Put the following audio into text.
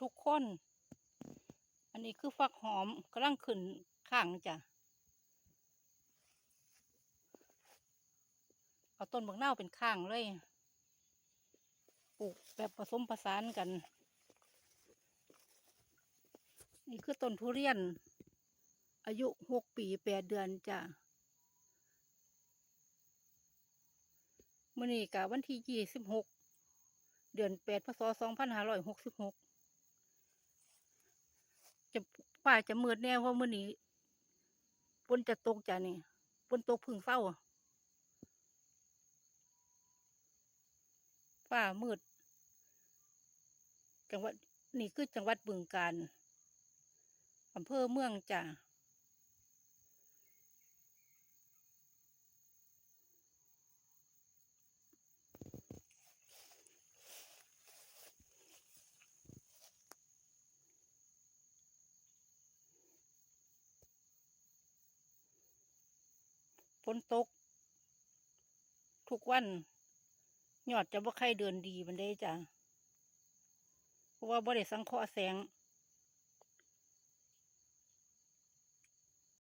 ทุกคน อันนี้คือฟักหอมกำลังขึ้นข้างจ้ะ เอาต้นบักนาวเป็นข้างเลย ปลูกแบบผสมผสานกัน นี่คือต้นทุเรียน อายุหกปีแปดเดือนจ้ะมื่อนี้กะวันที่ยี่สิบหกเดือนแปดพศสองพันห้าร้อยหกสิบหก ป่าจะมืดแน่เพราะมื่อนี้ฝนจะตกจ้ะนี่ฝนตกพึ่งเศร้าป้ามืด จังหวัดนี่คือจังหวัดบึงกาฬอำเภอเมืองจ้ะ ฝนตก ทุกวันยอดจะบ่ใครเดินดีมันได้จ้ะเพราะว่าบ่ได้สังเคราะห์แสง